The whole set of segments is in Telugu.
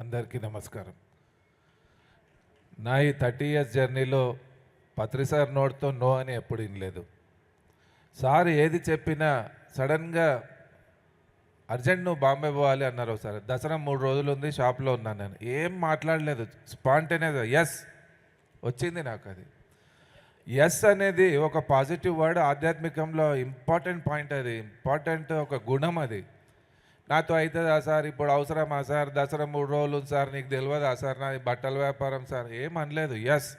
అందరికీ నమస్కారం. నా ఈ థర్టీ ఇయర్స్ జర్నీలో పత్రిసార్ నోట్తో నో అని ఎప్పుడు వినలేదు సార్ ఏది చెప్పినా సడన్గా అర్జెంట్ నువ్వు బాంబే పోవాలి అన్నారు ఒకసారి. దసరా మూడు రోజులు ఉంది షాప్లో ఉన్నాను నేను. ఏం మాట్లాడలేదు స్పాంటేనియస్ ఎస్ వచ్చింది నాకు అది. ఎస్ అనేది ఒక పాజిటివ్ వర్డ్ ఆధ్యాత్మికంలో ఇంపార్టెంట్ పాయింట్ అది. ఇంపార్టెంట్ ఒక గుణం అది. నాతో అవుతుందా సార్ ఇప్పుడు అవసరమా సార్? దసరా మూడు రోజులు ఉంది సార్ నీకు తెలియదా సార్? నాది బట్టల వ్యాపారం సార్. ఏం అనలేదు. ఎస్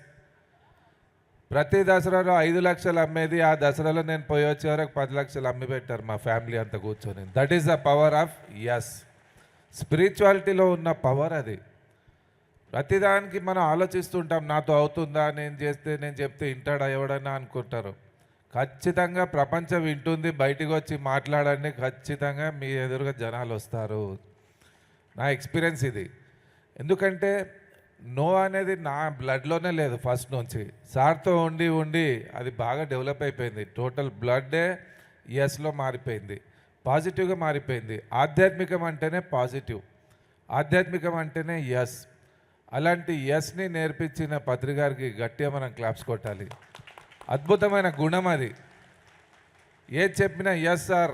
ప్రతి దసరాలో ఐదు లక్షలు అమ్మేది ఆ దసరాలో నేను పోయి వచ్చే వరకు పది లక్షలు అమ్మి పెట్టారు మా ఫ్యామిలీ అంతా కూర్చొని. That is the power of yes స్పిరిచువాలిటీలో ఉన్న పవర్ అది. ప్రతిదానికి మనం ఆలోచిస్తుంటాం నాతో అవుతుందా? నేను చేస్తే నేను చెప్తే వింటాడా ఎవడన్నా అనుకుంటారు. ఖచ్చితంగా ప్రపంచం వింటుంది బయటికి వచ్చి మాట్లాడండి ఖచ్చితంగా మీ ఎదురుగా జనాలు వస్తారు. నా ఎక్స్పీరియన్స్ ఇది. ఎందుకంటే నో అనేది నా బ్లడ్లోనే లేదు ఫస్ట్ నుంచి. సార్తో ఉండి ఉండి అది బాగా డెవలప్ అయిపోయింది. టోటల్ బ్లడ్డే ఎస్లో మారిపోయింది. పాజిటివ్గా మారిపోయింది. ఆధ్యాత్మికం అంటేనే పాజిటివ్. ఆధ్యాత్మికం అంటేనే ఎస్ అలాంటి ఎస్ని నేర్పించిన పత్రికారికి గట్టిగా మనం క్లాప్స్ కొట్టాలి. అద్భుతమైన గుణం అది. ఏది చెప్పినా ఎస్ సార్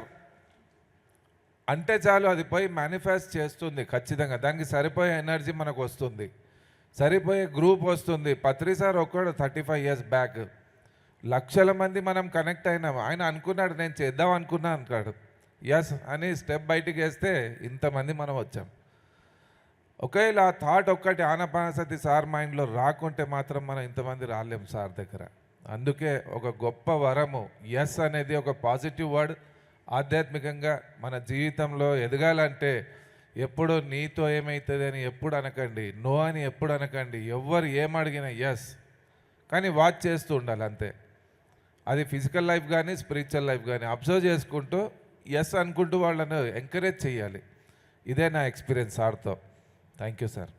అంటే చాలు అది పోయి మేనిఫెస్ట్ చేస్తుంది ఖచ్చితంగా. దానికి సరిపోయే ఎనర్జీ మనకు వస్తుంది. సరిపోయే గ్రూప్ వస్తుంది. పత్రి సార్ ఒక్కడు థర్టీ ఫైవ్ ఇయర్స్ బ్యాక్ లక్షల మంది మనం కనెక్ట్ అయినాం. ఆయన అనుకున్నాడు నేను చేద్దాం అనుకున్నా అంటాడు. ఎస్ అని స్టెప్ బయటికి వేస్తే ఇంతమంది మనం వచ్చాం. ఒకవేళ ఆ థాట్ ఒక్కటి ఆనపానసతి సార్ మైండ్లో రాకుంటే మాత్రం మనం ఇంతమంది రాలేం సార్ దగ్గర. అందుకే ఒక గొప్ప వరము ఎస్ అనేది ఒక పాజిటివ్ వర్డ్ ఆధ్యాత్మికంగా మన జీవితంలో ఎదగాలంటే ఎప్పుడు నీతో ఏమవుతుంది అని ఎప్పుడు అనకండి నో అని ఎప్పుడు అనకండి ఎవ్వరు ఏమడిగినా ఎస్ కానీ వాచ్ చేస్తూ ఉండాలి అంతే. అది ఫిజికల్ లైఫ్ కానీ స్పిరిచువల్ లైఫ్ కానీ అబ్జర్వ్ చేసుకుంటూ ఎస్ అనుకుంటూ వాళ్ళను ఎంకరేజ్ చేయాలి. ఇదే నా ఎక్స్పీరియన్స్ సార్తో. Thank you sir